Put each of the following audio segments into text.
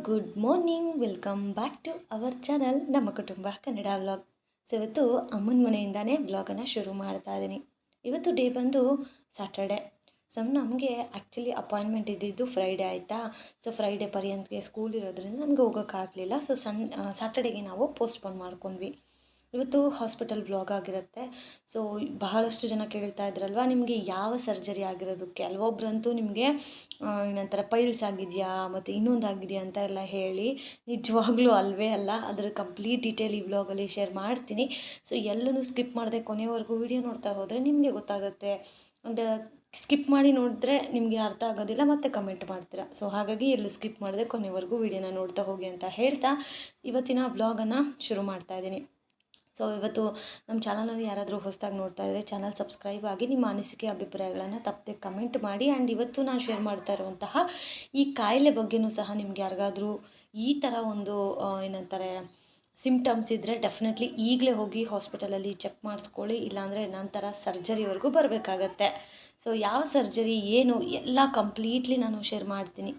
Good morning. Welcome back to our channel ನಮ್ಮ ಕುಟುಂಬ Kannada vlog. So, ಇವತ್ತು ಅಮ್ಮನ ಮನೆಯಿಂದಾನೇ ವ್ಲಾಗನ್ನು ಶುರು ಮಾಡ್ತಾ ಇದ್ದೀನಿ ಇವತ್ತು ಡೇ ಬಂದು ಸ್ಯಾಟರ್ಡೆ. ಸೊ, ನಮಗೆ ಆ್ಯಕ್ಚುಲಿ ಅಪಾಯಿಂಟ್ಮೆಂಟ್ ಇದ್ದಿದ್ದು ಫ್ರೈಡೇ ಆಯಿತಾ? ಸೊ, ಫ್ರೈಡೇ ಪರ್ಯಂತಕ್ಕೆ ಸ್ಕೂಲ್ ಇರೋದ್ರಿಂದ ನಮಗೆ ಹೋಗೋಕ್ಕಾಗಲಿಲ್ಲ. ಸೊ, ಸನ್ ಸ್ಯಾಟರ್ಡೇಗೆ ನಾವು ಪೋಸ್ಟ್ಪೋನ್ ಮಾಡ್ಕೊಂಡ್ವಿ. ಇವತ್ತು ಹಾಸ್ಪಿಟಲ್ ವ್ಲಾಗ್ ಆಗಿರುತ್ತೆ. ಸೊ ಬಹಳಷ್ಟು ಜನ ಕೇಳ್ತಾ ಇದ್ರಲ್ವ, ನಿಮಗೆ ಯಾವ ಸರ್ಜರಿ ಆಗಿರೋದು ಕೆಲವೊಬ್ರಂತೂ ನಿಮಗೆ ಏನಂತಾರೆ, ಪೈಲ್ಸ್ ಆಗಿದೆಯಾ, ಮತ್ತು ಇನ್ನೊಂದು ಆಗಿದೆಯಾ ಅಂತ ಎಲ್ಲ ಹೇಳಿ, ನಿಜವಾಗ್ಲೂ ಅಲ್ವೇ ಅಲ್ಲ, ಅದರ ಕಂಪ್ಲೀಟ್ ಡೀಟೇಲ್ ಈ ಬ್ಲಾಗಲ್ಲಿ ಶೇರ್ ಮಾಡ್ತೀನಿ. ಸೊ ಎಲ್ಲೂ ಸ್ಕಿಪ್ ಮಾಡದೆ ಕೊನೆವರೆಗೂ ವಿಡಿಯೋ ನೋಡ್ತಾ ಹೋದರೆ ನಿಮಗೆ ಗೊತ್ತಾಗುತ್ತೆ. ಅಂಡ್ ಸ್ಕಿಪ್ ಮಾಡಿ ನೋಡಿದ್ರೆ ನಿಮಗೆ ಅರ್ಥ ಆಗೋದಿಲ್ಲ, ಮತ್ತೆ ಕಮೆಂಟ್ ಮಾಡ್ತೀರಾ. ಸೊ ಹಾಗಾಗಿ ಎಲ್ಲೂ ಸ್ಕಿಪ್ ಮಾಡಿದೆ ಕೊನೆವರೆಗೂ ವಿಡಿಯೋನ ನೋಡ್ತಾ ಹೋಗಿ ಅಂತ ಹೇಳ್ತಾ, ಇವತ್ತಿನ ಬ್ಲಾಗನ್ನು ಶುರು ಮಾಡ್ತಾ ಇದ್ದೀನಿ. ಸೊ ಇವತ್ತು ನಮ್ಮ ಚಾನಲಲ್ಲಿ ಯಾರಾದರೂ ಹೊಸದಾಗಿ ನೋಡ್ತಾ ಇದ್ದರೆ ಚಾನಲ್ ಸಬ್ಸ್ಕ್ರೈಬ್ ಆಗಿ ನಿಮ್ಮ ಅನಿಸಿಕೆ, ಅಭಿಪ್ರಾಯಗಳನ್ನು ತಪ್ಪದೆ ಕಮೆಂಟ್ ಮಾಡಿ. ಆ್ಯಂಡ್ ಇವತ್ತು ನಾನು ಶೇರ್ ಮಾಡ್ತಾ ಇರುವಂತಹ ಈ ಕಾಯಿಲೆ ಬಗ್ಗೆಯೂ ಸಹ ನಿಮ್ಗೆ ಯಾರಿಗಾದರೂ ಈ ಥರ ಒಂದು ಏನಂತಾರೆ ಸಿಂಪ್ಟಮ್ಸ್ ಇದ್ದರೆ ಡೆಫಿನೆಟ್ಲಿ ಈಗಲೇ ಹೋಗಿ ಹಾಸ್ಪಿಟಲಲ್ಲಿ ಚೆಕ್ ಮಾಡಿಸ್ಕೊಳ್ಳಿ. ಇಲ್ಲಾಂದರೆ ನಂತರ ಸರ್ಜರಿವರೆಗೂ ಬರಬೇಕಾಗತ್ತೆ. ಸೊ ಯಾವ ಸರ್ಜರಿ ಏನು, ಎಲ್ಲ ಕಂಪ್ಲೀಟ್ಲಿ ನಾನು ಶೇರ್ ಮಾಡ್ತೀನಿ.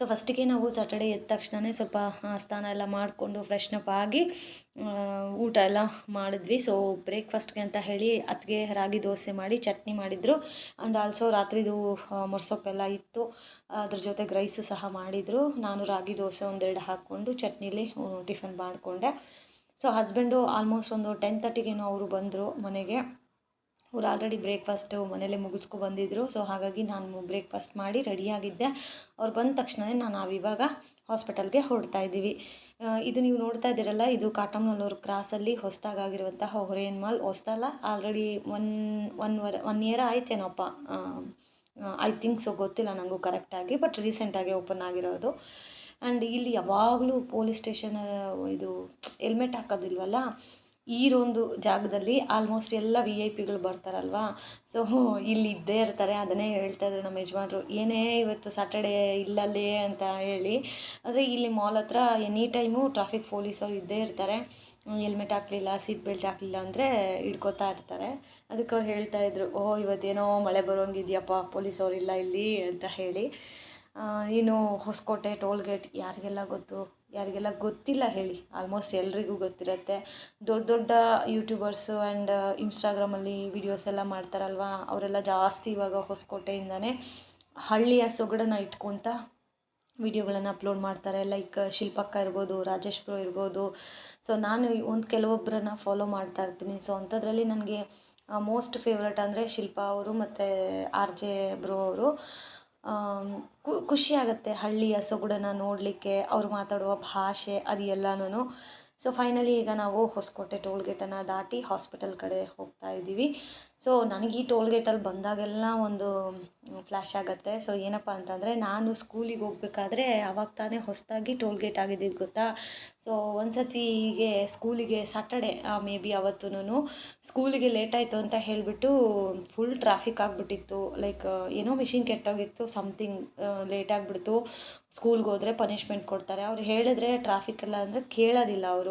ಸೊ ಫಸ್ಟಿಗೆ ನಾವು ಸಾಟರ್ಡೆ ಎದ್ದ ತಕ್ಷಣವೇ ಸ್ವಲ್ಪ ಸ್ನಾನ ಎಲ್ಲ ಮಾಡಿಕೊಂಡು ಫ್ರೆಶ್ನಪ್ ಆಗಿ ಊಟ ಎಲ್ಲ ಮಾಡಿದ್ವಿ. ಸೊ ಬ್ರೇಕ್ಫಾಸ್ಟ್ಗೆ ಅಂತ ಹೇಳಿ ಅತ್ತಿಗೆ ರಾಗಿ ದೋಸೆ ಮಾಡಿ ಚಟ್ನಿ ಮಾಡಿದರು. ಆ್ಯಂಡ್ ಆಲ್ಸೋ ರಾತ್ರಿದು ಮೊರ್ಸೊಪ್ಪೆಲ್ಲ ಇತ್ತು. ಅದ್ರ ಜೊತೆಗೆ ರೈಸು ಸಹ ಮಾಡಿದರು. ನಾನು ರಾಗಿ ದೋಸೆ ಒಂದೆರಡು ಹಾಕ್ಕೊಂಡು ಚಟ್ನಿಲಿ ಟಿಫನ್ ಮಾಡಿಕೊಂಡೆ. ಸೊ ಹಸ್ಬೆಂಡು ಆಲ್ಮೋಸ್ಟ್ ಒಂದು ಟೆನ್ ತರ್ಟಿಗೇನೋ ಅವರು ಬಂದರು ಮನೆಗೆ. ಅವ್ರು ಆಲ್ರೆಡಿ ಬ್ರೇಕ್ಫಾಸ್ಟು ಮನೆಯಲ್ಲೇ ಮುಗಿಸ್ಕೊ ಬಂದಿದ್ದರು ಸೊ ಹಾಗಾಗಿ ನಾನು ಬ್ರೇಕ್ಫಾಸ್ಟ್ ಮಾಡಿ ರೆಡಿಯಾಗಿದ್ದೆ ಅವ್ರು ಬಂದ ತಕ್ಷಣವೇ ನಾನು ನಾವಿವಾಗ ಹಾಸ್ಪಿಟಲ್ಗೆ ಹೊರಡ್ತಾ ಇದ್ದೀವಿ. ಇದು ನೀವು ನೋಡ್ತಾ ಇದ್ದೀರಲ್ಲ, ಇದು ಕಾಟಮ್ನಲ್ಲೂರು ಕ್ರಾಸಲ್ಲಿ ಹೊಸದಾಗಿರುವಂತಹ ಹೊರೇನ್ mall ಹೊಸ್ದಲ್ಲ already one one or one year ಆಯ್ತೇನೋಪ್ಪ. I think so ಗೊತ್ತಿಲ್ಲ ನನಗೂ ಕರೆಕ್ಟಾಗಿ ಬಟ್ ರೀಸೆಂಟಾಗಿ ಓಪನ್ ಆಗಿರೋದು. ಆ್ಯಂಡ್ ಇಲ್ಲಿ ಯಾವಾಗಲೂ ಪೊಲೀಸ್ ಸ್ಟೇಷನ್ ಇದು ಹೆಲ್ಮೆಟ್ ಹಾಕೋದಿಲ್ವಲ್ಲ? ಈರೊಂದು ಜಾಗದಲ್ಲಿ ಆಲ್ಮೋಸ್ಟ್ ಎಲ್ಲ ವಿ ಐ ಪಿಗಳು ಬರ್ತಾರಲ್ವಾ? ಸೊ ಇಲ್ಲಿ ಇದ್ದೇ ಇರ್ತಾರೆ. ಅದನ್ನೇ ಹೇಳ್ತಾ ಇದ್ರು ನಮ್ಮ ಯಜಮಾನ್ರು. ಏನೇ ಇವತ್ತು ಸ್ಯಾಟರ್ಡೇ ಇಲ್ಲಲ್ಲೇ ಅಂತ ಹೇಳಿ. ಆದರೆ ಇಲ್ಲಿ ಮಾಲ್ ಹತ್ರ ಎನಿ ಟೈಮು ಟ್ರಾಫಿಕ್ ಪೊಲೀಸವ್ರು ಇದ್ದೇ ಇರ್ತಾರೆ. ಹೆಲ್ಮೆಟ್ ಹಾಕಲಿಲ್ಲ ಸೀಟ್ ಬೆಲ್ಟ್ ಹಾಕಲಿಲ್ಲ ಅಂದರೆ ಹಿಡ್ಕೊತಾ ಇರ್ತಾರೆ. ಅದಕ್ಕೆ ಅವ್ರು ಹೇಳ್ತಾ ಇದ್ರು ಓಹ್ ಇವತ್ತೇನೋ ಮಳೆ ಬರೋಂಗಿದೆಯಪ್ಪ ಪೊಲೀಸವ್ರು ಇಲ್ಲ ಇಲ್ಲಿ, ಅಂತ ಹೇಳಿ. ಏನು ಹೊಸಕೋಟೆ ಟೋಲ್ ಗೇಟ್ ಯಾರಿಗೆಲ್ಲ ಗೊತ್ತು? ಯಾರಿಗೆಲ್ಲ ಗೊತ್ತಿಲ್ಲ ಹೇಳಿ. ಆಲ್ಮೋಸ್ಟ್ ಎಲ್ರಿಗೂ ಗೊತ್ತಿರುತ್ತೆ. ದೊಡ್ಡ ದೊಡ್ಡ ಯೂಟ್ಯೂಬರ್ಸು ಆ್ಯಂಡ್ ಇನ್ಸ್ಟಾಗ್ರಾಮಲ್ಲಿ ವೀಡಿಯೋಸ್ ಎಲ್ಲ ಮಾಡ್ತಾರಲ್ವ? ಅವರೆಲ್ಲ ಜಾಸ್ತಿ ಇವಾಗ ಹೊಸಕೋಟೆಯಿಂದನೇ ಹಳ್ಳಿಯ ಸೊಗಡನ್ನು ಇಟ್ಕೊತ ವಿಡಿಯೋಗಳನ್ನು ಅಪ್ಲೋಡ್ ಮಾಡ್ತಾರೆ. ಲೈಕ್ ಶಿಲ್ಪಕ್ಕ ಇರ್ಬೋದು, ರಾಜೇಶ್ ಬ್ರೋ ಇರ್ಬೋದು. ಸೊ ನಾನು ಒಂದು ಕೆಲವೊಬ್ಬರನ್ನ ಫಾಲೋ ಮಾಡ್ತಾ ಇರ್ತೀನಿ. ಸೊ ಅಂಥದ್ರಲ್ಲಿ ನನಗೆ ಮೋಸ್ಟ್ ಫೇವ್ರೆಟ್ ಅಂದರೆ ಶಿಲ್ಪಾ ಅವರು ಮತ್ತು, ಆರ್ ಜೆ ಬ್ರೋ ಅವರು. ಖುಷಿ ಆಗುತ್ತೆ ಹಳ್ಳಿಯ ಸೊಗಡನ್ನು ನೋಡಲಿಕ್ಕೆ ಅವ್ರು ಮಾತಾಡುವ ಭಾಷೆ ಅದು ಎಲ್ಲನೂ ಸೊ ಫೈನಲಿ ಈಗ ನಾವು ಹೊಸಕೋಟೆ ಟೋಲ್ ಗೇಟನ್ನು ದಾಟಿ ಹಾಸ್ಪಿಟಲ್ ಕಡೆ ಹೋಗ್ತಾ ಇದ್ದೀವಿ. ಸೊ ನನಗೆ ಈ ಟೋಲ್ ಗೇಟಲ್ಲಿ ಬಂದಾಗೆಲ್ಲ ಒಂದು ಫ್ಲ್ಯಾಶ್ ಆಗುತ್ತೆ. ಸೊ ಏನಪ್ಪ ಅಂತಂದರೆ ನಾನು ಸ್ಕೂಲಿಗೆ ಹೋಗ್ಬೇಕಾದ್ರೆ ಅವಾಗ ತಾನೇ ಹೊಸದಾಗಿ ಟೋಲ್ ಗೇಟ್ ಆಗಿದ್ದಿದ್ದು ಗೊತ್ತಾ? ಸೊ ಒಂದು ಸತಿ ಹೀಗೆ ಸ್ಕೂಲಿಗೆ ಸಾಟರ್ಡೆ ಮೇ ಬಿ ಅವತ್ತೂ ಸ್ಕೂಲಿಗೆ ಲೇಟ್ ಆಯಿತು ಅಂತ ಹೇಳಿಬಿಟ್ಟು ಫುಲ್ ಟ್ರಾಫಿಕ್ ಆಗಿಬಿಟ್ಟಿತ್ತು. ಲೈಕ್ ಏನೋ ಮಿಷಿನ್ ಕೆಟ್ಟೋಗಿತ್ತು ಸಮ್ಥಿಂಗ್ ಲೇಟ್ ಆಗಿಬಿಡ್ತು. ಸ್ಕೂಲ್ಗೆ ಹೋದರೆ ಪನಿಷ್ಮೆಂಟ್ ಕೊಡ್ತಾರೆ. ಅವ್ರು ಹೇಳಿದ್ರೆ ಟ್ರಾಫಿಕ್ ಎಲ್ಲ ಅಂದರೆ ಕೇಳೋದಿಲ್ಲ ಅವರು.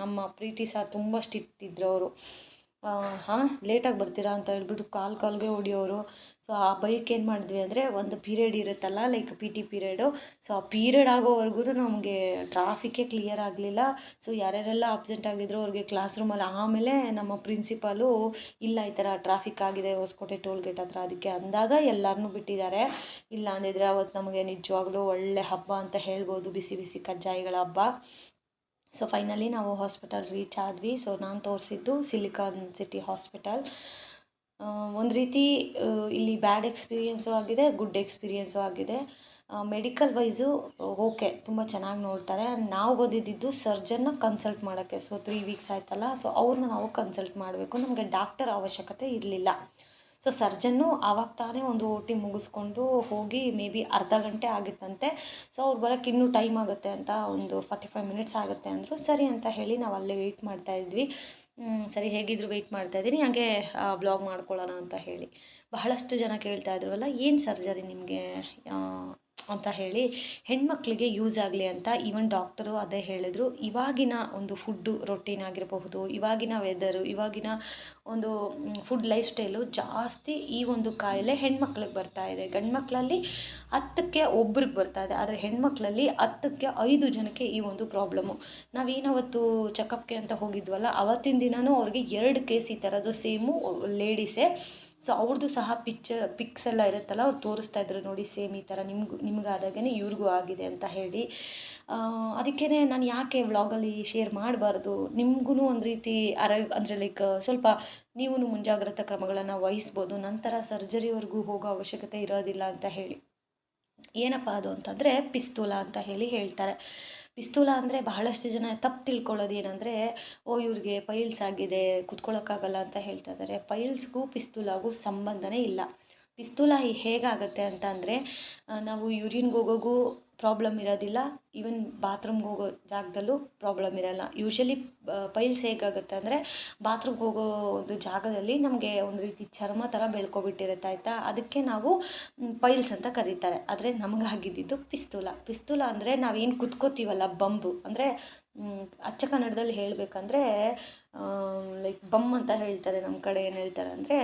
ನಮ್ಮ ಪ್ರೀತಿ ಸಹ ತುಂಬ ಸ್ಟಿಟ್ ಇದ್ದರು ಅವರು. ಹಾಂ ಲೇಟಾಗಿ ಬರ್ತೀರಾ ಅಂತ ಹೇಳ್ಬಿಟ್ಟು ಕಾಲು ಕಾಲಿಗೆ ಹೊಡಿಯೋರು. ಸೊ ಆ ಬೈಕ್ ಏನು ಮಾಡಿದ್ವಿ ಅಂದರೆ ಒಂದು ಪೀರಿಯಡ್ ಇರುತ್ತಲ್ಲ like P T period so ಆ ಪೀರಿಯಡ್ ಆಗೋವರೆಗೂ ನಮಗೆ ಟ್ರಾಫಿಕ್ಕೇ ಕ್ಲಿಯರ್ ಆಗಲಿಲ್ಲ. ಸೊ ಯಾರ್ಯಾರೆಲ್ಲ ಅಬ್ಸೆಂಟ್ ಆಗಿದ್ರು ಅವ್ರಿಗೆ ಕ್ಲಾಸ್ ರೂಮಲ್ಲಿ ಆಮೇಲೆ ನಮ್ಮ ಪ್ರಿನ್ಸಿಪಾಲು ಇಲ್ಲ ಈ ಥರ ಟ್ರಾಫಿಕ್ ಆಗಿದೆ, ಹೊಸಕೋಟೆ ಟೋಲ್ ಗೇಟ್ ಹತ್ರ ಅದಕ್ಕೆ ಅಂದಾಗ ಎಲ್ಲರನ್ನೂ ಬಿಟ್ಟಿದ್ದಾರೆ. ಇಲ್ಲ ಅಂದಿದ್ರೆ ಅವತ್ತು ನಮಗೆ ನಿಜವಾಗ್ಲೂ ಒಳ್ಳೆ ಹಬ್ಬ ಅಂತ ಹೇಳ್ಬೋದು, ಬಿಸಿ ಬಿಸಿ ಕಜ್ಜಾಯಿಗಳ ಹಬ್ಬ. ಸೊ ಫೈನಲಿ ನಾವು ಹಾಸ್ಪಿಟಲ್ ರೀಚ್ ಆದ್ವಿ. ಸೊ ನಾನು ತೋರಿಸಿದ್ದು ಸಿಲಿಕಾನ್ ಸಿಟಿ ಹಾಸ್ಪಿಟಲ್ ಒಂದು ರೀತಿ ಇಲ್ಲಿ ಬ್ಯಾಡ್ ಎಕ್ಸ್ಪೀರಿಯೆನ್ಸು ಆಗಿದೆ ಗುಡ್ ಎಕ್ಸ್ಪೀರಿಯೆನ್ಸು ಆಗಿದೆ. ಮೆಡಿಕಲ್ ವೈಸು ಓಕೆ ತುಂಬ ಚೆನ್ನಾಗಿ ನೋಡ್ತಾರೆ. ನಾವು ಬಂದಿದ್ದು ಸರ್ಜನ್ನ ಕನ್ಸಲ್ಟ್ ಮಾಡೋಕ್ಕೆ. ಸೊ ತ್ರೀ ವೀಕ್ಸ್ ಆಯ್ತಲ್ಲ. ಸೊ ಅವ್ರನ್ನ ನಾವು ಕನ್ಸಲ್ಟ್ ಮಾಡಬೇಕು. ನಮಗೆ ಡಾಕ್ಟರ್ ಅವಶ್ಯಕತೆ ಇರಲಿಲ್ಲ. ಸೊ ಸರ್ಜನ್ನು ಆವಾಗ ತಾನೇ ಒಂದು ಓ ಟಿ ಮುಗಿಸ್ಕೊಂಡು ಹೋಗಿ ಮೇ ಬಿ ಅರ್ಧ ಗಂಟೆ ಆಗಿತ್ತಂತೆ. ಸೊ ಅವ್ರು ಬರೋಕ್ಕೆ ಇನ್ನೂ ಟೈಮ್ ಆಗುತ್ತೆ ಅಂತ ಒಂದು ಫಾರ್ಟಿ ಫೈವ್ ಮಿನಿಟ್ಸ್ ಆಗುತ್ತೆ ಅಂದರು, ಸರಿ ಅಂತ ಹೇಳಿ ನಾವು ಅಲ್ಲೇ ವೆಯ್ಟ್ ಮಾಡ್ತಾ ಇದ್ವಿ. ಸರಿ ಹೇಗಿದ್ರು ವೆಯ್ಟ್ ಮಾಡ್ತಾ ಇದ್ದೀನಿ, ಹಾಗೆ ಬ್ಲಾಗ್ ಮಾಡ್ಕೊಳ್ಳೋಣ ಅಂತ ಹೇಳಿ. ಬಹಳಷ್ಟು ಜನ ಕೇಳ್ತಾ ಇದ್ರವಲ್ಲ ಏನು ಸರ್ಜರಿ ನಿಮಗೆ? ಅಂತ ಹೇಳಿ ಹೆಣ್ಮಕ್ಳಿಗೆ ಯೂಸ್ ಆಗಲಿ ಅಂತ ಈವನ್ ಡಾಕ್ಟರು ಅದೇ ಹೇಳಿದ್ರು. ಇವಾಗಿನ ಒಂದು ಫುಡ್ಡು ರೊಟೀನ್ ಆಗಿರಬಹುದು, ಇವಾಗಿನ ವೆದರು ಇವಾಗಿನ ಒಂದು ಫುಡ್ ಲೈಫ್ ಸ್ಟೈಲು ಜಾಸ್ತಿ ಈ ಒಂದು ಕಾಯಿಲೆ ಹೆಣ್ಮಕ್ಳಿಗೆ ಬರ್ತಾ ಇದೆ. ಗಂಡು ಮಕ್ಕಳಲ್ಲಿ ಹತ್ತಕ್ಕೆ ಒಬ್ರಿಗೆ ಬರ್ತಾ ಇದೆ, ಆದರೆ ಹೆಣ್ಮಕ್ಳಲ್ಲಿ ಹತ್ತಕ್ಕೆ ಐದು ಜನಕ್ಕೆ ಈ ಒಂದು ಪ್ರಾಬ್ಲಮ್ಮು ನಾವೇನವತ್ತು ಚೆಕಪ್ಗೆ ಅಂತ ಹೋಗಿದ್ವಲ್ಲ, ಅವತ್ತಿನ ದಿನವೂ ಅವ್ರಿಗೆ ಎರಡು ಕೇಸ್ ಈ ಥರದ್ದು ಸೇಮು ಲೇಡೀಸೇ ಸೊ ಅವ್ರದ್ದು ಸಹ ಪಿಚ್ಚ ಪಿಕ್ಸ್ ಎಲ್ಲ ಇರುತ್ತಲ್ಲ, ಅವ್ರು ತೋರಿಸ್ತಾ ಇದ್ರು ನೋಡಿ ಸೇಮ್ ಈ ಥರ ನಿಮ್ಗೆ ನಿಮ್ಗಾದಾಗೇ ಇವ್ರಿಗೂ ಆಗಿದೆ ಅಂತ ಹೇಳಿ. ಅದಕ್ಕೇ ನಾನು ಯಾಕೆ ವ್ಲಾಗಲ್ಲಿ ಶೇರ್ ಮಾಡಬಾರ್ದು? ನಿಮ್ಗೂ ಒಂದು ರೀತಿ ಅರ, ಅಂದರೆ ಲೈಕ್ ಸ್ವಲ್ಪ ನೀವು ಮುಂಜಾಗ್ರತಾ ಕ್ರಮಗಳನ್ನು ವಹಿಸ್ಬೋದು. ನಂತರ ಸರ್ಜರಿವರೆಗೂ ಹೋಗೋ ಅವಶ್ಯಕತೆ ಇರೋದಿಲ್ಲ ಅಂತ ಹೇಳಿ. ಏನಪ್ಪ ಅದು ಅಂತಂದರೆ ಪಿಸ್ತೂಲ ಅಂತ ಹೇಳಿ ಹೇಳ್ತಾರೆ. ಪಿಸ್ತೂಲ ಅಂದರೆ ಬಹಳಷ್ಟು ಜನ ತಪ್ಪು ತಿಳ್ಕೊಳ್ಳೋದು ಏನಂದರೆ, ಓ, ಇವ್ರಿಗೆ ಪೈಲ್ಸ್ ಆಗಿದೆ ಕುತ್ಕೊಳ್ಳೋಕ್ಕಾಗಲ್ಲ ಅಂತ ಹೇಳ್ತಾ ಇದ್ದಾರೆ ಪೈಲ್ಸ್ಗೂ ಪಿಸ್ತೂಲಾಗೂ ಸಂಬಂಧನೇ ಇಲ್ಲ. ಪಿಸ್ತೂಲ ಹೇಗಾಗುತ್ತೆ ಅಂತ ಅಂದರೆ ನಾವು ಯೂರಿನ್ಗೆ ಹೋಗೋಗೂ ಪ್ರಾಬ್ಲಮ್ ಇರೋದಿಲ್ಲ. ಈವನ್ ಬಾತ್ರೂಮ್ಗೆ ಹೋಗೋ ಜಾಗದಲ್ಲೂ ಪ್ರಾಬ್ಲಮ್ ಇರೋಲ್ಲ. ಯೂಶ್ವಲಿ ಪೈಲ್ಸ್ ಹೇಗಾಗುತ್ತೆ ಅಂದರೆ ಬಾತ್ರೂಮ್ಗೆ ಹೋಗೋ ಒಂದು ಜಾಗದಲ್ಲಿ ನಮಗೆ ಒಂದು ರೀತಿ ಚರ್ಮ ಥರ ಬೆಳ್ಕೊಬಿಟ್ಟಿರುತ್ತೆ, ಆಯಿತಾ? ಅದಕ್ಕೆ ನಾವು ಪೈಲ್ಸ್ ಅಂತ ಕರೀತಾರೆ. ಆದರೆ ನಮಗಾಗಿದ್ದಿದ್ದು ಪಿಸ್ತೂಲ. ಪಿಸ್ತೂಲ ಅಂದರೆ ನಾವೇನು ಕುತ್ಕೋತೀವಲ್ಲ, ಬಂಬು. ಅಂದರೆ ಅಚ್ಚ ಕನ್ನಡದಲ್ಲಿ ಹೇಳಬೇಕಂದ್ರೆ ಲೈಕ್ ಬಮ್ ಅಂತ ಹೇಳ್ತಾರೆ ನಮ್ಮ ಕಡೆ ಏನು ಹೇಳ್ತಾರೆ ಅಂದರೆ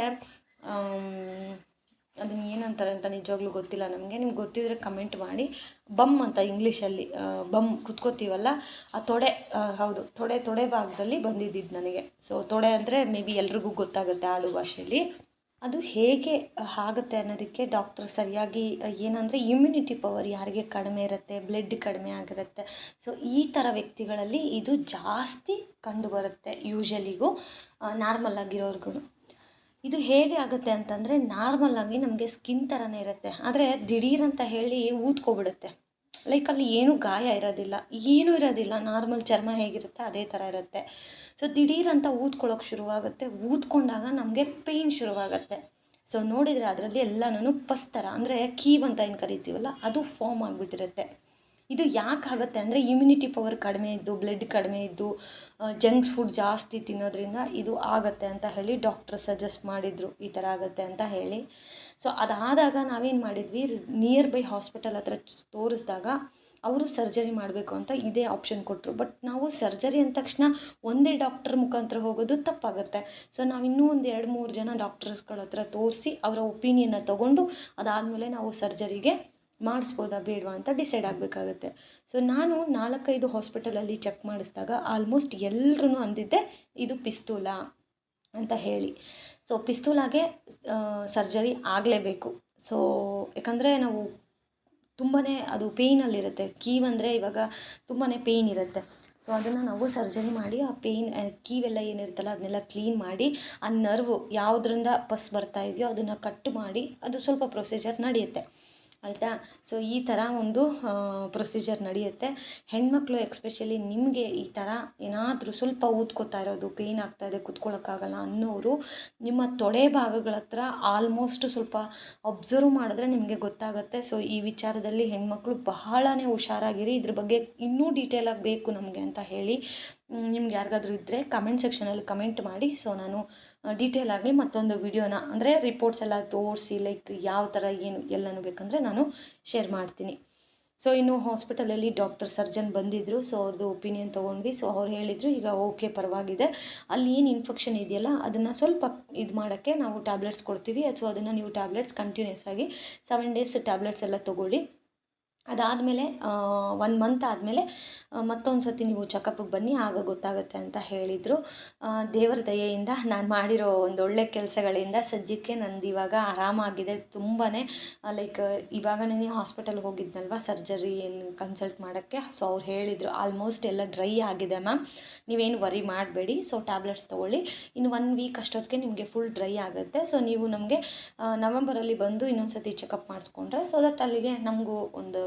ಅದನ್ನು ಏನಂತಾರೆ ಅಂತ ನಿಜವಾಗ್ಲೂ ಗೊತ್ತಿಲ್ಲ. ನಮಗೆ ನಿಮ್ಗೆ ಗೊತ್ತಿದ್ದರೆ ಕಮೆಂಟ್ ಮಾಡಿ. ಬಮ್ ಅಂತ ಇಂಗ್ಲೀಷಲ್ಲಿ ಬಮ್ ಕುತ್ಕೋತೀವಲ್ಲ, ಆ ತೊಡೆ ಹೌದು, ತೊಡೆ ತೊಡೆ ಭಾಗದಲ್ಲಿ ಬಂದಿದ್ದಿದ್ದು ನನಗೆ. ಸೊ ತೊಡೆ ಅಂದರೆ ಮೇ ಬಿ ಎಲ್ರಿಗೂ ಗೊತ್ತಾಗುತ್ತೆ ಆಡು ಭಾಷೆಯಲ್ಲಿ. ಅದು ಹೇಗೆ ಆಗುತ್ತೆ ಅನ್ನೋದಕ್ಕೆ ಡಾಕ್ಟರ್ ಸರಿಯಾಗಿ ಏನಂದರೆ ಇಮ್ಯುನಿಟಿ ಪವರ್ ಯಾರಿಗೆ ಕಡಿಮೆ ಇರುತ್ತೆ ಬ್ಲಡ್ ಕಡಿಮೆ ಆಗಿರುತ್ತೆ. ಸೊ ಈ ಥರ ವ್ಯಕ್ತಿಗಳಲ್ಲಿ ಇದು ಜಾಸ್ತಿ ಕಂಡುಬರುತ್ತೆ ಯೂಶಲಿಗೂ ನಾರ್ಮಲ್ ಆಗಿರೋರ್ಗು ಇದು ಹೇಗೆ ಆಗುತ್ತೆ ಅಂತಂದರೆ ನಾರ್ಮಲ್ಲಾಗಿ ನಮಗೆ ಸ್ಕಿನ್ ಥರನೇ ಇರುತ್ತೆ. ಆದರೆ ದಿಢೀರಂತ ಹೇಳಿ ಊದ್ಕೊಬಿಡುತ್ತೆ. ಲೈಕ್ ಅಲ್ಲಿ ಏನೂ ಗಾಯ ಇರೋದಿಲ್ಲ. ಏನೂ ಇರೋದಿಲ್ಲ. ನಾರ್ಮಲ್ ಚರ್ಮ ಹೇಗಿರುತ್ತೆ ಅದೇ ಥರ ಇರುತ್ತೆ. ಸೊ ದಿಢೀರಂತ ಊದ್ಕೊಳ್ಳೋಕೆ ಶುರುವಾಗುತ್ತೆ. ಊದ್ಕೊಂಡಾಗ ನಮಗೆ ಪೇಯ್ನ್ ಶುರುವಾಗುತ್ತೆ. ಸೊ ನೋಡಿದರೆ ಅದರಲ್ಲಿ ಎಲ್ಲನೂ ಪಸ್ ಥರ ಅಂದರೆ ಕೀವ್ ಅಂತ ಏನು ಕರಿತೀವಲ್ಲ, ಅದು ಫಾರ್ಮ್ ಆಗಿಬಿಟ್ಟಿರುತ್ತೆ. ಇದು ಯಾಕೆ ಆಗುತ್ತೆ ಅಂದರೆ ಇಮ್ಯುನಿಟಿ ಪವರ್ ಕಡಿಮೆ ಇದ್ದು ಬ್ಲಡ್ ಕಡಿಮೆ ಇದ್ದು ಜಂಕ್ಸ್ ಫುಡ್ ಜಾಸ್ತಿ ತಿನ್ನೋದ್ರಿಂದ ಇದು ಆಗುತ್ತೆ ಅಂತ ಹೇಳಿ ಡಾಕ್ಟ್ರ್ ಸಜೆಸ್ಟ್ ಮಾಡಿದರು. ಈ ಥರ ಆಗುತ್ತೆ ಅಂತ ಹೇಳಿ. ಸೊ ಅದಾದಾಗ ನಾವೇನು ಮಾಡಿದ್ವಿ? ನಿಯರ್ ಬೈ ಹಾಸ್ಪಿಟಲ್ ಹತ್ರ ತೋರಿಸಿದಾಗ ಅವರು ಸರ್ಜರಿ ಮಾಡಬೇಕು ಅಂತ ಇದೇ ಆಪ್ಷನ್ ಕೊಟ್ಟರು ಬಟ್ ನಾವು ಸರ್ಜರಿ ಅಂದ ತಕ್ಷಣ ಒಂದೇ ಡಾಕ್ಟರ್ ಮುಖಾಂತರ ಹೋಗೋದು ತಪ್ಪಾಗುತ್ತೆ. ಸೊ ನಾವು ಇನ್ನೂ ಒಂದು ಎರಡು ಮೂರು ಜನ ಡಾಕ್ಟರ್ಸ್ಗಳ ಹತ್ರ ತೋರಿಸಿ ಅವರ ಒಪಿನಿಯನ್ನ ತೊಗೊಂಡು ಅದಾದಮೇಲೆ ನಾವು ಸರ್ಜರಿಗೆ ಮಾಡಿಸ್ಬೋದಾ ಬೇಡವಾ ಅಂತ ಡಿಸೈಡ್ ಆಗಬೇಕಾಗತ್ತೆ. ಸೊ ನಾನು ನಾಲ್ಕೈದು ಹಾಸ್ಪಿಟಲಲ್ಲಿ ಚೆಕ್ ಮಾಡಿಸಿದಾಗ ಆಲ್ಮೋಸ್ಟ್ ಎಲ್ಲರೂ ಅಂದಿದ್ದೆ, ಇದು ಪಿಸ್ತೂಲ? ಅಂತ ಹೇಳಿ. ಸೊ ಪಿಸ್ತೂಲಾಗೆ ಸರ್ಜರಿ ಆಗಲೇಬೇಕು. ಸೊ ಯಾಕಂದರೆ ನಾವು ತುಂಬಾ ಅದು ಪೇಯ್ನಲ್ಲಿರುತ್ತೆ ಕೀವಂದರೆ ಇವಾಗ ತುಂಬಾ ಪೇಯ್ನ್ ಇರುತ್ತೆ. ಸೊ ಅದನ್ನು ನಾವು ಸರ್ಜರಿ ಮಾಡಿ, ಆ ಪೇಯ್ನ್ ಕೀವೆಲ್ಲ ಏನಿರುತ್ತಲ್ಲ ಅದನ್ನೆಲ್ಲ ಕ್ಲೀನ್ ಮಾಡಿ, ಆ ನರ್ವು ಯಾವುದ್ರಿಂದ ಪಸ್ ಬರ್ತಾ ಇದೆಯೋ ಅದನ್ನು ಕಟ್ ಮಾಡಿ, ಅದು ಸ್ವಲ್ಪ ಪ್ರೊಸೀಜರ್ ನಡೆಯುತ್ತೆ. ಆಯಿತಾ? ಸೊ ಈ ಥರ ಒಂದು ಪ್ರೊಸೀಜರ್ ನಡೆಯುತ್ತೆ. ಹೆಣ್ಮಕ್ಳು ಎಕ್ಸ್ಪೆಷಲಿ ನಿಮಗೆ ಈ ಥರ ಏನಾದರೂ ಸ್ವಲ್ಪ ಊದ್ಕೋತಾ ಇರೋದು ಪೇಯ್ನ್ ಇದೆ ಕೂತ್ಕೊಳ್ಳೋಕ್ಕಾಗಲ್ಲ ಅನ್ನೋರು, ನಿಮ್ಮ ತೊಡೆ ಭಾಗಗಳ ಹತ್ರ ಆಲ್ಮೋಸ್ಟ್ ಸ್ವಲ್ಪ ಅಬ್ಸರ್ವ್ ಮಾಡಿದ್ರೆ ನಿಮಗೆ ಗೊತ್ತಾಗುತ್ತೆ. ಸೊ ಈ ವಿಚಾರದಲ್ಲಿ ಹೆಣ್ಮಕ್ಳು ಬಹಳನೇ ಹುಷಾರಾಗಿರಿ. ಇದ್ರ ಬಗ್ಗೆ ಇನ್ನೂ ಡೀಟೇಲಾಗಿ ಬೇಕು ನಮಗೆ ಅಂತ ಹೇಳಿ ನಿಮ್ಗೆ ಯಾರಿಗಾದ್ರೂ ಇದ್ದರೆ ಕಮೆಂಟ್ ಸೆಕ್ಷನಲ್ಲಿ ಕಮೆಂಟ್ ಮಾಡಿ. ಸೊ ನಾನು ಡೀಟೇಲಾಗಿ ಮತ್ತೊಂದು ವಿಡಿಯೋನ ಅಂದರೆ ರಿಪೋರ್ಟ್ಸ್ ಎಲ್ಲ ತೋರಿಸಿ ಲೈಕ್ ಯಾವ ಥರ ಏನು ಎಲ್ಲನೂ ಬೇಕಂದರೆ ನಾನು ಶೇರ್ ಮಾಡ್ತೀನಿ. ಸೊ ಇನ್ನು ಹಾಸ್ಪಿಟಲಲ್ಲಿ ಡಾಕ್ಟರ್ ಸರ್ಜನ್ ಬಂದಿದ್ದರು ಸೊ ಅವ್ರದ್ದು ಒಪಿನಿಯನ್ ತೊಗೊಂಡ್ವಿ. ಸೊ ಅವ್ರು ಹೇಳಿದರು, ಈಗ ಓಕೆ ಪರವಾಗಿದೆ. ಅಲ್ಲಿ ಏನು ಇನ್ಫೆಕ್ಷನ್ ಇದೆಯಲ್ಲ, ಅದನ್ನು ಸ್ವಲ್ಪ ಇದು ಮಾಡೋಕ್ಕೆ ನಾವು ಟ್ಯಾಬ್ಲೆಟ್ಸ್ ಕೊಡ್ತೀವಿ. ಅಥವಾ ಅದನ್ನು ನೀವು ಟ್ಯಾಬ್ಲೆಟ್ಸ್ ಕಂಟಿನ್ಯೂಸ್ ಆಗಿ ಸೆವೆನ್ ಡೇಸ್ ಟ್ಯಾಬ್ಲೆಟ್ಸ್ ಎಲ್ಲ ತೊಗೊಳ್ಳಿ. ಅದಾದಮೇಲೆ ಒನ್ ಮಂತ್ ಆದಮೇಲೆ ಮತ್ತೊಂದು ಸರ್ತಿ ನೀವು ಚೆಕಪ್ಪಿಗೆ ಬನ್ನಿ, ಆಗ ಗೊತ್ತಾಗುತ್ತೆ ಅಂತ ಹೇಳಿದರು. ದೇವರ ದಯೆಯಿಂದ ನಾನು ಮಾಡಿರೋ ಒಂದು ಒಳ್ಳೆ ಕೆಲಸಗಳಿಂದ ಸದ್ಯಕ್ಕೆ ನಂದು ಇವಾಗ ಆರಾಮಾಗಿದೆ. ತುಂಬಾ ಲೈಕ್ ಇವಾಗ ನಾನು ಹಾಸ್ಪಿಟಲ್ಗೆ ಹೋಗಿದ್ನಲ್ವ ಸರ್ಜರಿ ಏನು ಕನ್ಸಲ್ಟ್ ಮಾಡೋಕ್ಕೆ? ಸೊ ಅವ್ರು ಹೇಳಿದರು ಆಲ್ಮೋಸ್ಟ್ ಎಲ್ಲ ಡ್ರೈ ಆಗಿದೆ ಮ್ಯಾಮ್ ನೀವೇನು ವರಿ ಮಾಡಬೇಡಿ. ಸೊ ಟ್ಯಾಬ್ಲೆಟ್ಸ್ ತೊಗೊಳ್ಳಿ. ಇನ್ನು ಒನ್ ವೀಕ್ ಅಷ್ಟೊತ್ತಿಗೆ ನಿಮಗೆ ಫುಲ್ ಡ್ರೈ ಆಗುತ್ತೆ. ಸೊ ನೀವು ನಮಗೆ ನವೆಂಬರಲ್ಲಿ ಬಂದು ಇನ್ನೊಂದು ಸರ್ತಿ ಚೆಕಪ್ ಮಾಡಿಸ್ಕೊಂಡ್ರೆ ಸೊ ದಟ್ ಅಲ್ಲಿಗೆ ನಮಗೂ ಒಂದು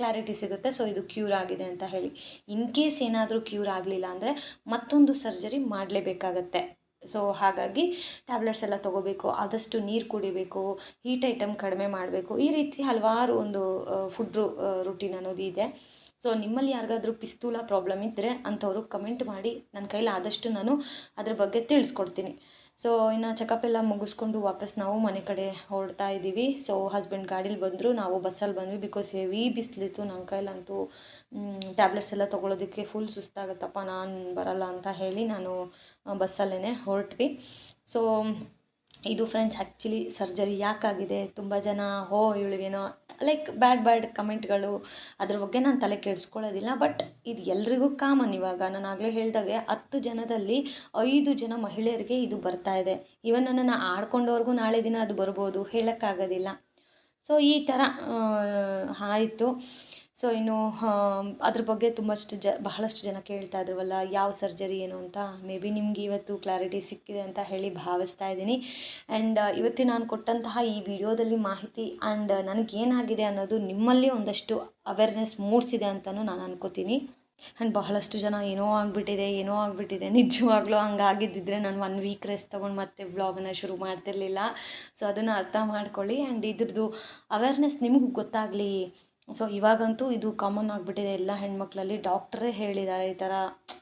ಕ್ಲಾರಿಟಿ ಸಿಗುತ್ತೆ. ಸೊ ಇದು ಕ್ಯೂರ್ ಆಗಿದೆ ಅಂತ ಹೇಳಿ. ಇನ್ ಕೇಸ್ ಏನಾದರೂ ಕ್ಯೂರ್ ಆಗಲಿಲ್ಲ ಅಂದರೆ ಮತ್ತೊಂದು ಸರ್ಜರಿ ಮಾಡಲೇಬೇಕಾಗತ್ತೆ. ಸೊ ಹಾಗಾಗಿ ಟ್ಯಾಬ್ಲೆಟ್ಸ್ ಎಲ್ಲ ತೊಗೋಬೇಕು, ಆದಷ್ಟು ನೀರು ಕುಡಿಬೇಕು ಹೀಟ್ ಐಟಮ್ ಕಡಿಮೆ ಮಾಡಬೇಕು. ಈ ರೀತಿ ಹಲವಾರು ಒಂದು ಫುಡ್ ರುಟೀನ್ ಅನ್ನೋದು ಇದೆ. ಸೊ ನಿಮ್ಮಲ್ಲಿ ಯಾರಿಗಾದರೂ ಪಿಸ್ತೂಲ ಪ್ರಾಬ್ಲಮ್ ಇದ್ದರೆ ಅಂಥವ್ರು ಕಮೆಂಟ್ ಮಾಡಿ. ನನ್ನ ಕೈಲಿ ಆದಷ್ಟು ನಾನು ಅದ್ರ ಬಗ್ಗೆ ತಿಳಿಸ್ಕೊಡ್ತೀನಿ. ಸೊ ಇನ್ನು ಚೆಕಪ್ ಎಲ್ಲ ಮುಗಿಸ್ಕೊಂಡು ವಾಪಸ್ ನಾವು ಮನೆ ಕಡೆ ಹೊರಡ್ತಾ ಇದ್ದೀವಿ. ಸೊ ಹಸ್ಬೆಂಡ್ ಗಾಡೀಲಿ ಬಂದರು, ನಾವು ಬಸ್ಸಲ್ಲಿ ಬಂದ್ವಿ ಬಿಕಾಸ್ ಹೆವಿ ಬಿಸಿಲಿತ್ತು ನನ್ನ ಕೈಲಂತೂ ಟ್ಯಾಬ್ಲೆಟ್ಸ್ ಎಲ್ಲ ತೊಗೊಳೋದಕ್ಕೆ ಫುಲ್ ಸುಸ್ತಾಗುತ್ತಪ್ಪ, ನಾನು ಬರಲ್ಲ ಅಂತ ಹೇಳಿ ನಾನು ಬಸ್ಸಲ್ಲೇ ಹೊರಟ್ವಿ. ಸೊ ಇದು ಫ್ರೆಂಡ್ಸ್ ಆ್ಯಕ್ಚುಲಿ ಸರ್ಜರಿ ಯಾಕಾಗಿದೆ? ತುಂಬ ಜನ ಹೋ ಇವಳಿಗೇನೋ ಲೈಕ್ ಬ್ಯಾಡ್ ಬ್ಯಾಡ್ ಕಮೆಂಟ್ಗಳು ಅದ್ರ ಬಗ್ಗೆ ನಾನು ತಲೆ ಕೆಡಿಸ್ಕೊಳ್ಳೋದಿಲ್ಲ ಬಟ್ ಇದು ಎಲ್ರಿಗೂ ಕಾಮನ್ ಇವಾಗ. ನಾನು ಆಗಲೇ ಹೇಳಿದಾಗೆ ಹತ್ತು ಜನದಲ್ಲಿ ಐದು ಜನ ಮಹಿಳೆಯರಿಗೆ ಇದು ಬರ್ತಾ ಇದೆ. ಇವನ್ ನನ್ನನ್ನು ಆಡ್ಕೊಂಡವ್ರಿಗೂ ನಾಳೆ ದಿನ ಅದು ಬರ್ಬೋದು, ಹೇಳೋಕ್ಕಾಗೋದಿಲ್ಲ. ಸೊ ಈ ಥರ ಆಯಿತು. ಸೊ ಇನ್ನು ಅದ್ರ ಬಗ್ಗೆ ತುಂಬಷ್ಟು ಜ, ಬಹಳಷ್ಟು ಜನ ಕೇಳ್ತಾ ಇದ್ರವಲ್ಲ, ಯಾವ ಸರ್ಜರಿ ಏನು ಅಂತ. ಮೇ ಬಿ ನಿಮ್ಗೆ ಇವತ್ತು ಕ್ಲಾರಿಟಿ ಸಿಕ್ಕಿದೆ ಅಂತ ಹೇಳಿ ಭಾವಿಸ್ತಾ ಇದ್ದೀನಿ. ಆ್ಯಂಡ್ ಇವತ್ತು ನಾನು ಕೊಟ್ಟಂತಹ ಈ ವಿಡಿಯೋದಲ್ಲಿ ಮಾಹಿತಿ ಆ್ಯಂಡ್ ನನಗೇನಾಗಿದೆ ಅನ್ನೋದು ನಿಮ್ಮಲ್ಲಿ ಒಂದಷ್ಟು ಅವೇರ್ನೆಸ್ ಮೂಡಿಸಿದೆ ಅಂತಲೂ ನಾನು ಅನ್ಕೋತೀನಿ. ಆ್ಯಂಡ್ ಬಹಳಷ್ಟು ಜನ ಏನೋ ಆಗಿಬಿಟ್ಟಿದೆ ಏನೋ ಆಗಿಬಿಟ್ಟಿದೆ. ನಿಜವಾಗ್ಲೂ ಹಂಗಾಗಿದ್ದಿದ್ರೆ ನಾನು ಒನ್ ವೀಕ್ ರೆಸ್ಟ್ ತೊಗೊಂಡು ಮತ್ತೆ ವ್ಲಾಗನ್ನು ಶುರು ಮಾಡ್ತಿರ್ಲಿಲ್ಲ. ಸೊ ಅದನ್ನು ಅರ್ಥ ಮಾಡ್ಕೊಳ್ಳಿ. ಆ್ಯಂಡ್ ಇದ್ರದ್ದು ಅವೇರ್ನೆಸ್ ನಿಮಗೂ ಗೊತ್ತಾಗಲಿ. ಸೊ ಇವಾಗಂತೂ ಇದು ಕಾಮನ್ ಆಗಿಬಿಟ್ಟಿದೆ. ಎಲ್ಲ ಹೆಣ್ಮಕ್ಳಲ್ಲಿ ಡಾಕ್ಟ್ರೇ ಹೇಳಿದ್ದಾರೆ ಈ ಥರ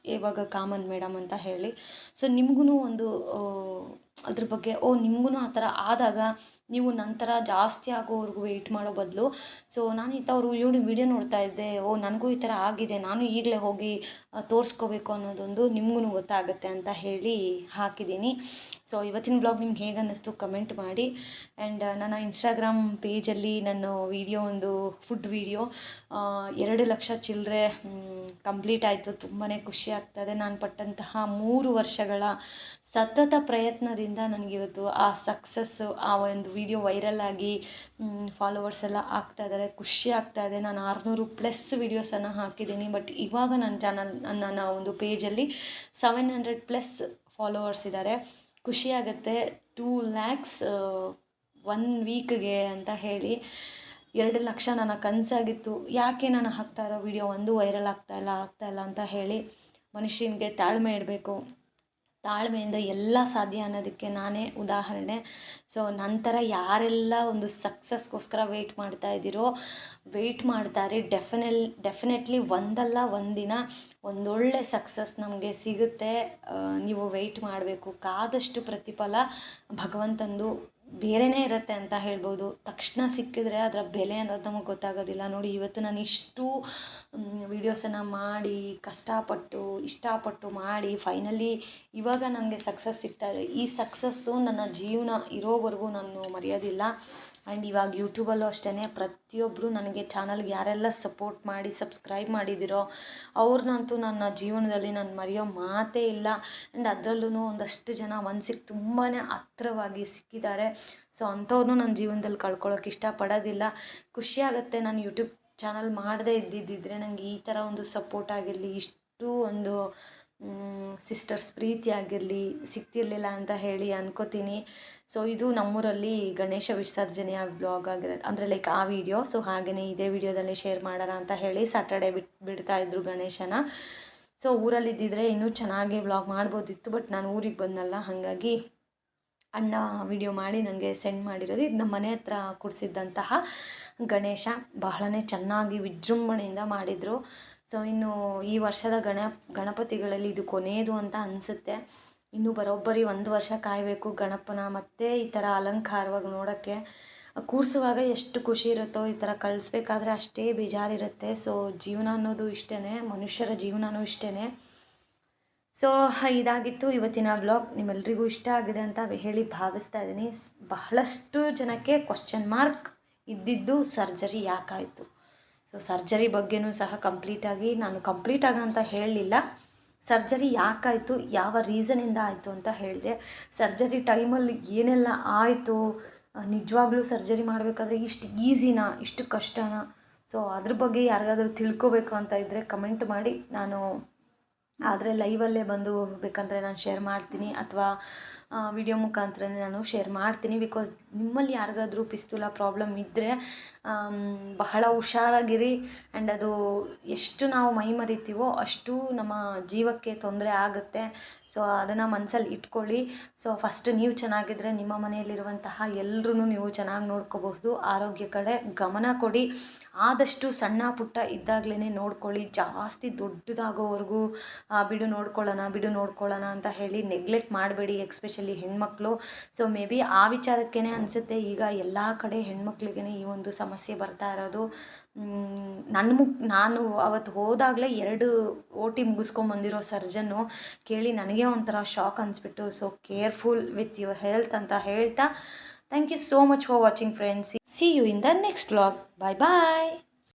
ಇವಾಗ ಕಾಮನ್ ಮೇಡಮ್ ಅಂತ ಹೇಳಿ. ಸೊ ನಿಮ್ಗೂ ಒಂದು ಅದ್ರ ಬಗ್ಗೆ, ಓ ನಿಮ್ಗೂ ಆ ಥರ ಆದಾಗ ನೀವು ನಂತರ ಜಾಸ್ತಿ ಆಗೋವರೆಗೂ ವೆಯ್ಟ್ ಮಾಡೋ ಬದಲು. ಸೊ ನಾನು ಈ ಅವರು ಇವಳು ವೀಡಿಯೋ ನೋಡ್ತಾ ಇದ್ದೆ. ಓ, ನನಗೂ ಈ ಥರ ಆಗಿದೆ. ನಾನು ಈಗಲೇ ಹೋಗಿ ತೋರಿಸ್ಕೋಬೇಕು ಅನ್ನೋದೊಂದು ನಿಮ್ಗೂ ಗೊತ್ತಾಗುತ್ತೆ ಅಂತ ಹೇಳಿ ಹಾಕಿದ್ದೀನಿ. ಸೊ ಇವತ್ತಿನ ಬ್ಲಾಗ್ ನಿಮ್ಗೆ ಹೇಗೆ ಅನ್ನಿಸ್ತು ಕಮೆಂಟ್ ಮಾಡಿ. ಆ್ಯಂಡ್ ನನ್ನ ಇನ್ಸ್ಟಾಗ್ರಾಮ್ ಪೇಜಲ್ಲಿ ನನ್ನ ವೀಡಿಯೋ ಒಂದು ಫುಡ್ ವೀಡಿಯೋ ಎರಡು ಲಕ್ಷ ಚಿಲ್ಲರೆ ಕಂಪ್ಲೀಟ್ ಆಯಿತು. ತುಂಬಾ ಖುಷಿ ಆಗ್ತದೆ ನಾನು ಪಟ್ಟಂತಹ ಮೂರು ವರ್ಷಗಳ ಸತತ ಪ್ರಯತ್ನದಿಂದ ನನಗಿವತ್ತು ಆ ಸಕ್ಸಸ್ಸು ಆ ಒಂದು ವಿಡಿಯೋ ವೈರಲ್ ಆಗಿ ಫಾಲೋವರ್ಸ್ ಎಲ್ಲ ಆಗ್ತಾ ಇದ್ದಾರೆ ಖುಷಿ ಆಗ್ತಾ ಇದೆ. ನಾನು ಆರುನೂರು ಪ್ಲಸ್ ವೀಡಿಯೋಸನ್ನು ಹಾಕಿದ್ದೀನಿ. ಬಟ್ ಇವಾಗ ನನ್ನ ಚಾನಲ್ ನನ್ನ ಒಂದು ಪೇಜಲ್ಲಿ ಸೆವೆನ್ ಹಂಡ್ರೆಡ್ ಪ್ಲಸ್ ಫಾಲೋವರ್ಸ್ ಇದ್ದಾರೆ ಖುಷಿಯಾಗತ್ತೆ ಟೂ ಲ್ಯಾಕ್ಸ್ ಒನ್ ವೀಕ್ಗೆ ಅಂತ ಹೇಳಿ ಎರಡು ಲಕ್ಷ ನನ್ನ ಕನಸಾಗಿತ್ತು. ಯಾಕೆ ನಾನು ಹಾಕ್ತಾ ಇರೋ ವಿಡಿಯೋ ಒಂದು ವೈರಲ್ ಆಗ್ತಾಯಿಲ್ಲ ಇಲ್ಲ, ಆಗ್ತಾ ಇಲ್ಲ ಅಂತ ಹೇಳಿ ಮನುಷ್ಯನಿಗೆ ತಾಳ್ಮೆ ಇಡಬೇಕು. ತಾಳ್ಮೆಯಿಂದ ಎಲ್ಲ ಸಾಧ್ಯ ಅನ್ನೋದಕ್ಕೆ ನಾನೇ ಉದಾಹರಣೆ. ಸೊ ನಂತರ ಯಾರೆಲ್ಲ ಒಂದು ಸಕ್ಸಸ್ಗೋಸ್ಕರ ವೆಯ್ಟ್ ಮಾಡ್ತಾ ಇದ್ದೀರೋ ವೆಯ್ಟ್ ಮಾಡ್ತಾರೆ. ಡೆಫಿನೆಲ್ ಡೆಫಿನೆಟ್ಲಿ ಒಂದಲ್ಲ ಒಂದಿನ ಒಂದೊಳ್ಳೆ ಸಕ್ಸಸ್ ನಮಗೆ ಸಿಗುತ್ತೆ. ನೀವು ವೆಯ್ಟ್ ಮಾಡಬೇಕು. ಕಾದಷ್ಟು ಪ್ರತಿಫಲ ಭಗವಂತಂದು ಬೇರೆಯೇ ಇರುತ್ತೆ ಅಂತ ಹೇಳ್ಬೋದು. ತಕ್ಷಣ ಸಿಕ್ಕಿದ್ರೆ ಅದರ ಬೆಲೆ ಅನ್ನೋದು ನಮಗೆ ಗೊತ್ತಾಗೋದಿಲ್ಲ. ನೋಡಿ, ಇವತ್ತು ನಾನು ಇಷ್ಟು ವೀಡಿಯೋಸನ್ನು ಮಾಡಿ, ಕಷ್ಟಪಟ್ಟು, ಇಷ್ಟಪಟ್ಟು ಮಾಡಿ ಫೈನಲಿ ಇವಾಗ ನನಗೆ ಸಕ್ಸಸ್ ಸಿಗ್ತಾ ಇದೆ. ಈ ಸಕ್ಸಸ್ಸು ನನ್ನ ಜೀವನ ಇರೋವರೆಗೂ ನಾನು ಮರೆಯೋದಿಲ್ಲ. ಆ್ಯಂಡ್ ಇವಾಗ ಯೂಟ್ಯೂಬಲ್ಲೂ ಅಷ್ಟೇ ಪ್ರತಿಯೊಬ್ಬರು ನನಗೆ ಚಾನಲ್ಗೆ ಯಾರೆಲ್ಲ ಸಪೋರ್ಟ್ ಮಾಡಿ, ಸಬ್ಸ್ಕ್ರೈಬ್ ಮಾಡಿದ್ದೀರೋ ಅವ್ರನ್ನಂತೂ ನನ್ನ ಜೀವನದಲ್ಲಿ ನಾನು ಮರೆಯೋ ಮಾತೇ ಇಲ್ಲ. ಆ್ಯಂಡ್ ಅದರಲ್ಲೂ ಒಂದಷ್ಟು ಜನ ಮನ್ಸಿಗೆ ತುಂಬಾ ಹತ್ರವಾಗಿ ಸಿಕ್ಕಿದ್ದಾರೆ. ಸೊ ಅಂಥವ್ರನ್ನೂ ನನ್ನ ಜೀವನದಲ್ಲಿ ಕಳ್ಕೊಳ್ಳೋಕೆ ಇಷ್ಟಪಡೋದಿಲ್ಲ. ಖುಷಿಯಾಗುತ್ತೆ ನಾನು ಯೂಟ್ಯೂಬ್ ಚಾನಲ್ ಮಾಡದೇ ಇದ್ದಿದ್ದಿದ್ರೆ ನನಗೆ ಈ ಥರ ಒಂದು ಸಪೋರ್ಟ್ ಆಗಿರಲಿ, ಇಷ್ಟು ಒಂದು ಸಿಸ್ಟರ್ಸ್ ಪ್ರೀತಿ ಆಗಿರಲಿ, ಸಿಗ್ತಿರ್ಲಿಲ್ಲ ಅಂತ ಹೇಳಿ ಅನ್ಕೋತೀನಿ. ಸೊ ಇದು ನಮ್ಮೂರಲ್ಲಿ ಗಣೇಶ ವಿಸರ್ಜನೆಯ ಬ್ಲಾಗ್ ಆಗಿರೋದು, ಅಂದರೆ ಲೈಕ್ ಆ ವಿಡಿಯೋ ಸೊ ಹಾಗೆಯೇ ಇದೇ ವಿಡಿಯೋದಲ್ಲಿ ಶೇರ್ ಮಾಡೋಣ ಅಂತ ಹೇಳಿ ಸ್ಯಾಟರ್ಡೇ ಬಿಟ್ಟು ಬಿಡ್ತಾ ಇದ್ರು ಗಣೇಶನ. ಸೊ ಊರಲ್ಲಿದ್ದಿದ್ರೆ ಇನ್ನೂ ಚೆನ್ನಾಗಿ ಬ್ಲಾಗ್ ಮಾಡ್ಬೋದಿತ್ತು ಬಟ್ ನಾನು ಊರಿಗೆ ಬಂದಲ್ಲ ಹಾಗಾಗಿ ಅಣ್ಣ ವಿಡಿಯೋ ಮಾಡಿ ನನಗೆ ಸೆಂಡ್ ಮಾಡಿರೋದು. ಇದು ನಮ್ಮ ಮನೆ ಹತ್ರ ಕೊಡಿಸಿದ್ದಂತಹ ಗಣೇಶ. ಬಹಳನೇ ಚೆನ್ನಾಗಿ ವಿಜೃಂಭಣೆಯಿಂದ ಮಾಡಿದರು. ಸೊ ಇನ್ನು ಈ ವರ್ಷದ ಗಣ, ಗಣಪತಿಗಳಲ್ಲಿ ಇದು ಕೊನೆಯದು ಅಂತ ಅನಿಸುತ್ತೆ. ಇನ್ನು ಬರೋಬ್ಬರಿ ಒಂದು ವರ್ಷ ಕಾಯಬೇಕು ಗಣಪನ, ಮತ್ತೆ ಈ ಥರ ಅಲಂಕಾರವಾಗಿ ನೋಡೋಕ್ಕೆ. ಕೂರಿಸುವಾಗ ಎಷ್ಟು ಖುಷಿ ಇರುತ್ತೋ ಈ ಥರ ಕಳಿಸ್ಬೇಕಾದ್ರೆ ಅಷ್ಟೇ ಬೇಜಾರಿರುತ್ತೆ. ಸೊ ಜೀವನ ಅನ್ನೋದು ಇಷ್ಟೇ ಮನುಷ್ಯರ ಜೀವನವೂ ಇಷ್ಟೇ ಸೊ ಇದಾಗಿತ್ತು ಇವತ್ತಿನ ಬ್ಲಾಗ್ ನಿಮ್ಮೆಲ್ರಿಗೂ ಇಷ್ಟ ಆಗಿದೆ ಅಂತ ಹೇಳಿ ಭಾವಿಸ್ತಾ ಇದ್ದೀನಿ. ಬಹಳಷ್ಟು ಜನಕ್ಕೆ ಕ್ವಶನ್ ಮಾರ್ಕ್ ಇದ್ದಿದ್ದು ಸರ್ಜರಿ ಯಾಕಾಯಿತು? ಸೊ ಸರ್ಜರಿ ಬಗ್ಗೆನೂ ಸಹ ಕಂಪ್ಲೀಟಾಗಿ ನಾನು ಕಂಪ್ಲೀಟ್ ಆಗ ಅಂತ ಹೇಳಲಿಲ್ಲ ಸರ್ಜರಿ ಯಾಕಾಯಿತು, ಯಾವ ರೀಸನಿಂದ ಆಯಿತು ಅಂತ ಹೇಳಿದೆ. ಸರ್ಜರಿ ಟೈಮಲ್ಲಿ ಏನೆಲ್ಲ ಆಯಿತು ನಿಜವಾಗ್ಲೂ ಸರ್ಜರಿ ಮಾಡಬೇಕಾದ್ರೆ ಇಷ್ಟು ಈಸಿನಾ, ಇಷ್ಟು ಕಷ್ಟನಾ? ಸೊ, ಅದ್ರ ಬಗ್ಗೆ ಯಾರಿಗಾದರೂ ತಿಳ್ಕೊಬೇಕು ಅಂತ ಇದ್ದರೆ ಕಮೆಂಟ್ ಮಾಡಿ. ನಾನು ಆದರೆ ಲೈವಲ್ಲೇ ಬಂದು ಬೇಕಂದರೆ ನಾನು ಶೇರ್ ಮಾಡ್ತೀನಿ. ಅಥವಾ ವಿಡಿಯೋ ಮುಖಾಂತರನೇ ನಾನು ಶೇರ್ ಮಾಡ್ತೀನಿ ಬಿಕಾಸ್ ನಿಮ್ಮಲ್ಲಿ ಯಾರಿಗಾದರೂ ಪಿಸ್ತೂಲ ಪ್ರಾಬ್ಲಮ್ ಇದ್ದರೆ ಬಹಳ ಹುಷಾರಾಗಿರಿ ಆ್ಯಂಡ್ ಅದು ಎಷ್ಟು ನಾವು ಮೈ ಮರಿತೀವೋ ಅಷ್ಟು ನಮ್ಮ ಜೀವಕ್ಕೆ ತೊಂದರೆ ಆಗುತ್ತೆ. ಸೊ ಅದನ್ನು ಮನಸ್ಸಲ್ಲಿ ಇಟ್ಕೊಳ್ಳಿ. ಸೊ ಫಸ್ಟ್ ನೀವು ಚೆನ್ನಾಗಿದ್ದರೆ ನಿಮ್ಮ ಮನೆಯಲ್ಲಿರುವಂತಹ ಎಲ್ಲರೂ ನೀವು ಚೆನ್ನಾಗಿ ನೋಡ್ಕೋಬಹುದು. ಆರೋಗ್ಯ ಕಡೆ ಗಮನ ಕೊಡಿ. ಆದಷ್ಟು ಸಣ್ಣ ಪುಟ್ಟ ಇದ್ದಾಗಲೇ ನೋಡ್ಕೊಳ್ಳಿ. ಜಾಸ್ತಿ ದೊಡ್ಡದಾಗೋವರೆಗೂ ಬಿಡು ನೋಡ್ಕೊಳ್ಳೋಣ ಬಿಡು ನೋಡ್ಕೊಳ್ಳೋಣ ಅಂತ ಹೇಳಿ ನೆಗ್ಲೆಕ್ಟ್ ಮಾಡಬೇಡಿ ಎಕ್ಸ್ಪೆಷಲಿ ಹೆಣ್ಮಕ್ಳು. ಸೊ ಮೇ ಬಿ ಆ ವಿಚಾರಕ್ಕೇ ಅನಿಸುತ್ತೆ. ಈಗ ಎಲ್ಲ ಕಡೆ ಹೆಣ್ಮಕ್ಳಿಗೇ ಈ ಒಂದು ಸಮಸ್ಯೆ ಬರ್ತಾ ಇರೋದು. ನನ್ನ ಮುಖ, ನಾನು ಅವತ್ತು ಹೋದಾಗಲೇ ಎರಡು ಓ ಟಿ ಮುಗಿಸ್ಕೊಂಬಂದಿರೋ ಸರ್ಜನ್ನು ಕೇಳಿ ನನಗೆ ಒಂಥರ shock ಅನಿಸ್ಬಿಟ್ಟು so careful with your health ಅಂತ ಹೇಳ್ತಾ thank you so much for watching friends see you in the next vlog bye bye